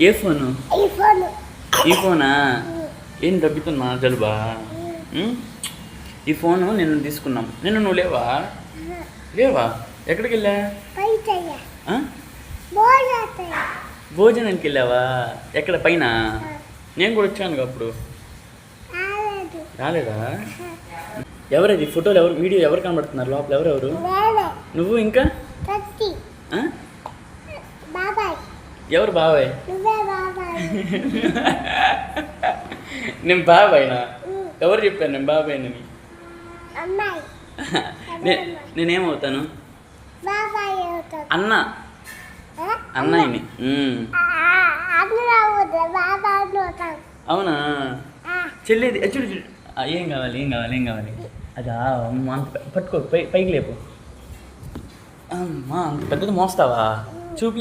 ఏ phone? ఈ phone ఈ ఫోనా? ఏం దగ్గుతున్నా జలుబా? ఈ ఫోను నిన్ను తీసుకున్నాం. నిన్ను నువ్వు లేవా? లేవా? ఎక్కడికి వెళ్ళా భోజనానికి. వెళ్ళావా? ఎక్కడ? పైన? నేను కూడా వచ్చాను అప్పుడు. రాలేదు. ఎవరది? ఫోటోలు ఎవరు? వీడియో ఎవరు కనబడుతున్నారు? లోపల ఎవరెవరు? నువ్వు ఇంకా? ఎవరు బాబాయ్? నేను బాబాయ్నా? ఎవరు చెప్పాను నేను నేనేమవుతాను? బాబాయ్ అవుతాడు. అన్న? అన్నయ్యని. అవునా? చెల్లేది చూడు చూడు. ఏం కావాలి ఏం కావాలి ఏం కావాలి? అదా అమ్మ అంత పట్టుకో పై పైకి లేపు. అమ్మా అంత పెద్దది మోస్తావా? చూపి